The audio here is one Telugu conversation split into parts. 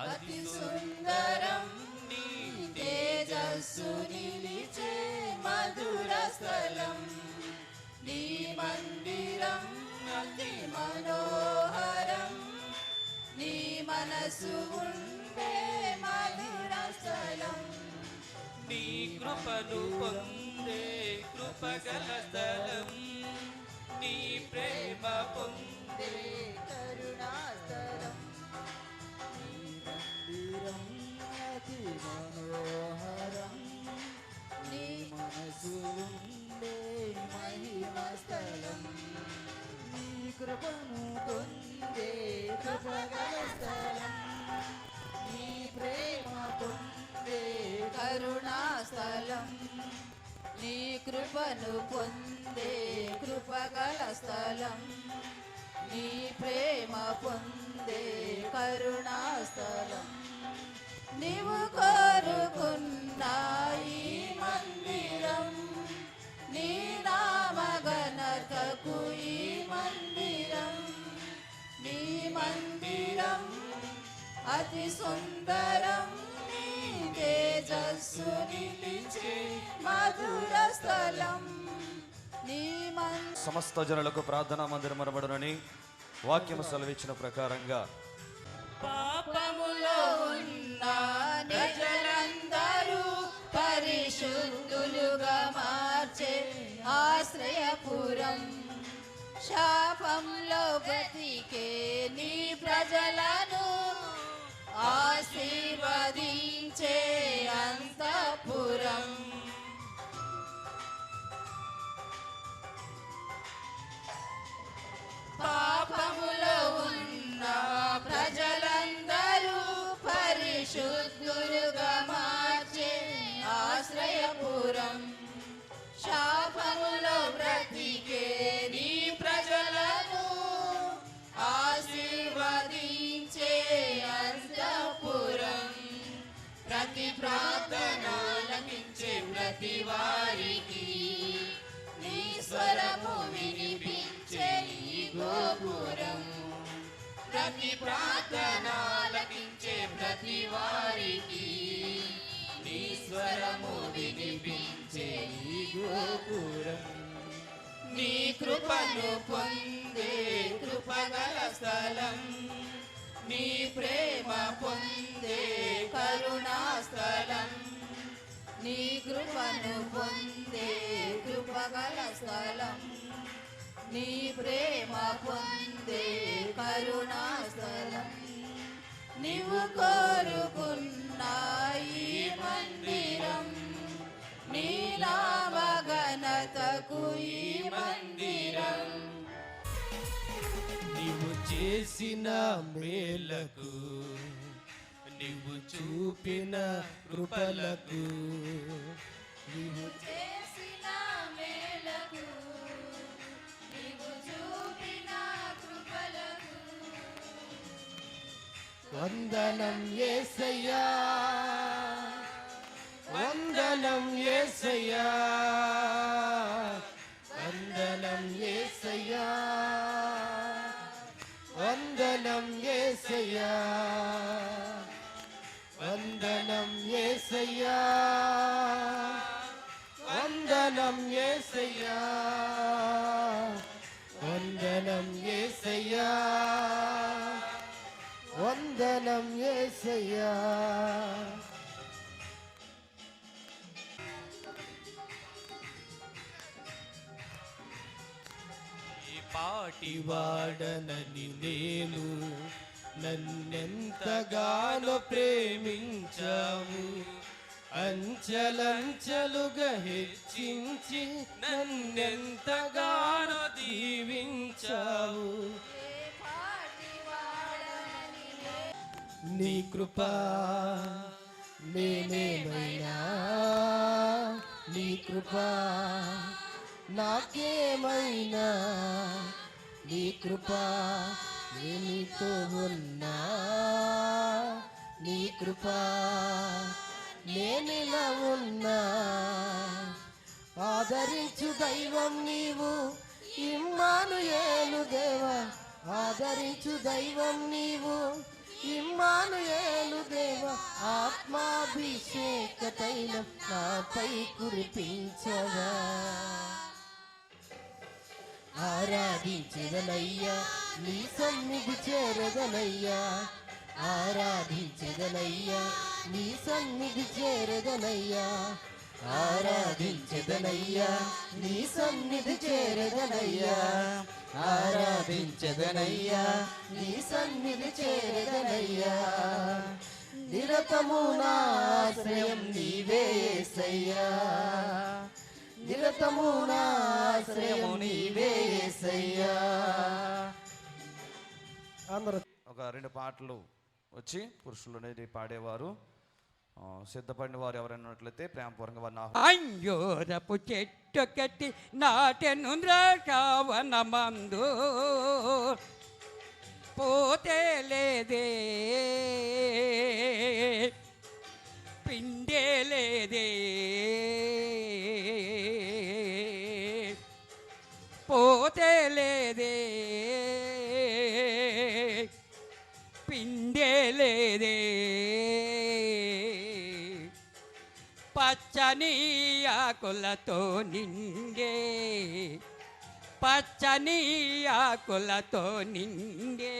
అతి సుందరం నీ తేజస్సు నిలిచే మధుర స్థలం. నీ మందిరం అతి మనోహరం. నీ మనసు ఉండే మధుర స్థలం. నీ కృపను పొందే కృపగల స్థలం. నీ ప్రేమ పొందే కరుణా స్థలం. మందిరం అతి మనోహరం నీ మనసు ఉండే మహిమ స్థలం నీ కృపను పొందే కృపగల స్థలం. నీ ప్రేమ పొందే కరుణా స్థలం నీ కృపను పొందే కృపగల స్థలం నీ ప్రేమ పొందే కరుణా స్థలం నీవు కోరుకున్న ఈ మందిరం నీ నామగణతకు ఈ మందిరం. నీ మందిరం అతి సుందరం నీ తేజస్సు నిలిచే మధుర స్థలం. సమస్త జనులకు ప్రార్థనా మందిరం అనబడునని వాక్యము సెలవిచ్చిన ప్రకారంగా. పాపములో శాపంలో బ్రతికే నీ ప్రజలను ఆశీర్వదించే అంత ప్రార్థనాలకించే ప్రతి వారికి. నీ స్వరము వినిపించే ఈ గోపురం. ప్రతి ప్రార్థనాలకించే ప్రతి వారికి. నీ స్వరము వినిపించే ఈ గోపురం. నీ కృపను పొందే కృపగల స్థలం. నీ ప్రేమ పొందే కరుణాస్థలం. నీ కృపను పొందే కృపగల స్థలం నీ ప్రేమ పొందే కరుణాస్థలం. నీవు కోరుకున్నాయి మందిరం నీ నామగణతకు ఈ చేసిన మేలకు నీవు చూపిన కృపలకు నీవు చేసిన మేలకు నీవు చూపిన కృపలకు. వందనం ఏసయ్యా వందనం ఏసయ్యా. ఏసయ్యా. వందనం ఏసయ్యా. వందనం ఏసయ్యా. వందనం ఏసయ్యా. వందనం ఏసయ్యా. ఈ పాటి వాడనని నేను నన్నెంతగానో ప్రేమించావు. అంచలంచలుగా హెచ్చించి నన్నెంతగానో దీవించావు. నీ కృపా నేనేమైనా? నీ కృపా నాకేమైనా? నీ కృపా నేనితో ఉన్నా నీ కృప నేనిలా ఉన్నా. ఆదరించు దైవం నీవు ఇమ్మాను ఏలు దేవా. ఆదరించు దైవం నీవు ఇమ్మానుయేలు దేవ. ఆత్మాభిషేక తైలం నాపై కురిపించవా. ఆరాధించదనయ్యా నీ సన్నిధి చేరదనయ్యా ఆరాధించదనయ్యా నీ సన్నిధి చేరదనయ్యా ఆరాధించదనయ్యా నీ సన్నిధి చేరదనయ్యా ఆరాధించదనయ్యా నీ సన్నిధి చేరదనయ్యా నిరతము నా ఆశ్రయం నీవే యేసయ్యా నిరతము నా ఆశ్రయము నీవే యేసయ్యా అందరూ ఒక రెండు పాటలు వచ్చి పురుషులు అనేది పాడేవారు. సిద్ధపడిన వారు ఎవరైనా ఉన్నట్లయితే ప్రేమపూర్వకంగా వారిని. అంజూరపు చెట్టు కట్టి నాటెను ద్రాక్షావన మందు పోతే లేదే. పిండే లేదే. లేదే పిండే లేదే పచ్చని ఆకులతో నిండే పచ్చని ఆకులతో నిండే.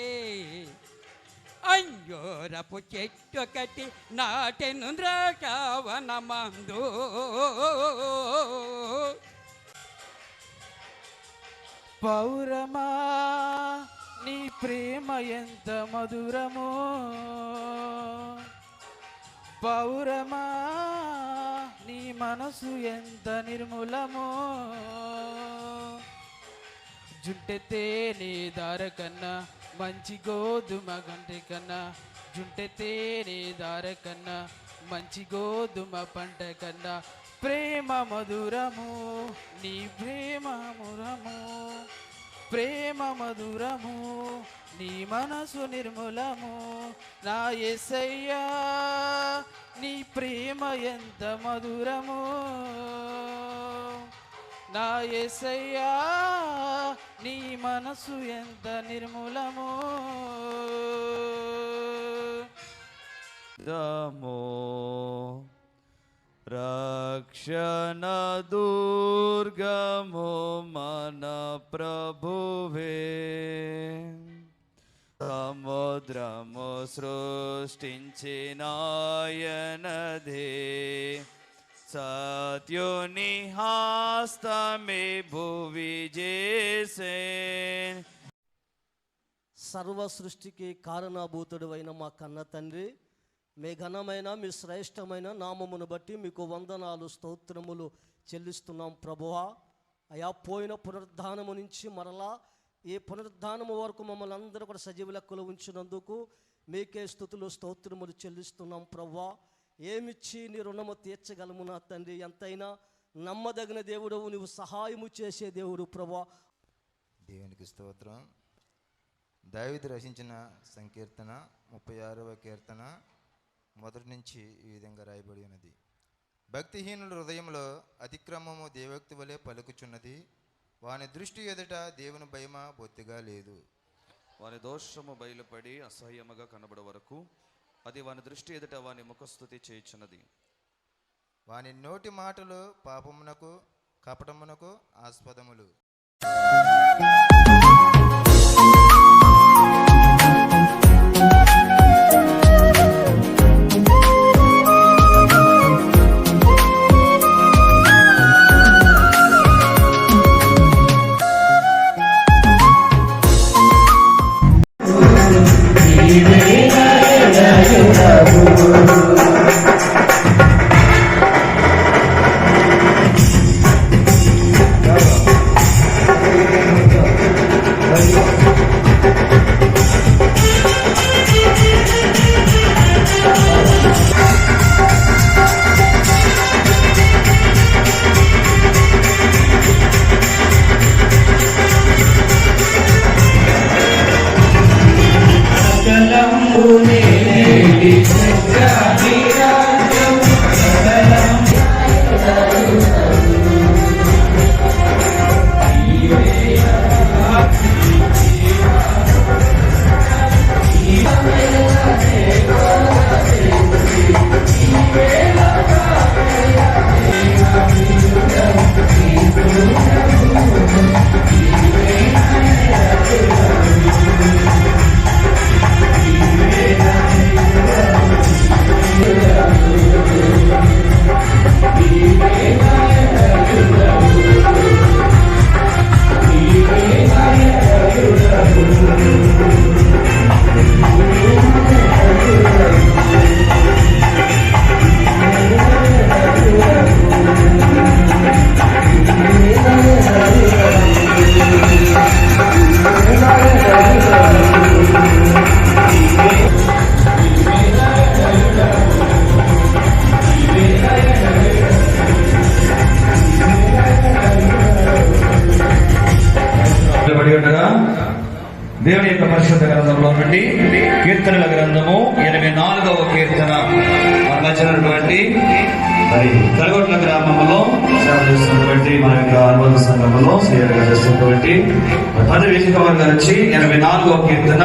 అంజూరపు చెట్టు కట్టి నాటెను ద్రాక్షావన మందు పౌరమా? నీ ప్రేమ ఎంత మధురమో? పౌరమా? నీ మనసు ఎంత నిర్మూలమో? జుంటెతే నీ దార కన్నా మంచి గోధుమ గంటె కన్నా జుంటెతే నీ దార కన్నా మంచి గోధుమ పంట కన్నా ప్రేమ మధురము నీ ప్రేమ మురము. ప్రేమ మధురము నీ మనసు నిర్మూలము. నా ఎసయ్యా నీ ప్రేమ ఎంత మధురము. నా ఎసయ్యా నీ మనసు ఎంత నిర్మూలము. దమో రక్షణ దుర్గము మన ప్రభువే. సముద్రము సృష్టించినాయనదే. సత్యుని హాస్తమే భువి చేసే. సర్వ సృష్టికి కారణభూతుడు అయిన మా కన్న తండ్రి మీ ఘనమైన మీ శ్రేష్టమైన నామమును బట్టి మీకు వందనాలు స్తోత్రములు చెల్లిస్తున్నాం ప్రభువా. అయా పోయిన పునరుద్ధానము నుంచి మరలా ఈ పునరుద్ధానము వరకు మమ్మల్ని అందరూ కూడా సజీవ లెక్కలు ఉంచినందుకు మీకే స్థుతులు స్తోత్రములు చెల్లిస్తున్నాం ప్రవ్వా ఏమిచ్చి నీ రుణము తీర్చగలము నా తండ్రి? ఎంతైనా నమ్మదగిన దేవుడవు నువ్వు సహాయము చేసే దేవుడు ప్రభా దేవునికి స్తోత్రం. దావిది రచించిన సంకీర్తన ముప్పై ఆరవ కీర్తన మొదటి నుంచి ఈ విధంగా రాయబడి ఉన్నది. భక్తిహీనుల హృదయంలో అతిక్రమము దేవోక్తి వలె పలుకుచున్నది. వాని దృష్టి ఎదుట దేవుని భయమ బొత్తిగా లేదు. వాని దోషము బయలుపడి అసహ్యముగా కనబడ వరకు అది వాని దృష్టి ఎదుట వాని ముఖస్థుతి చేయుచున్నది. వాని నోటి మాటలు పాపమునకు కపటమునకు ఆస్పదములు. దేవుని యొక్క పరిశుద్ధ గ్రంథంలో నుండి కీర్తనల గ్రంథము ఎనభై నాలుగవ కీర్తన మన మధ్య మరి కలగొట్ల గ్రామంలో సేవ చేస్తున్నటువంటి మన యొక్క అనుబంధ సంఘంలో సేవగా చేస్తున్నటువంటి పది పదవి గారు వచ్చి ఎనభై నాలుగవ కీర్తన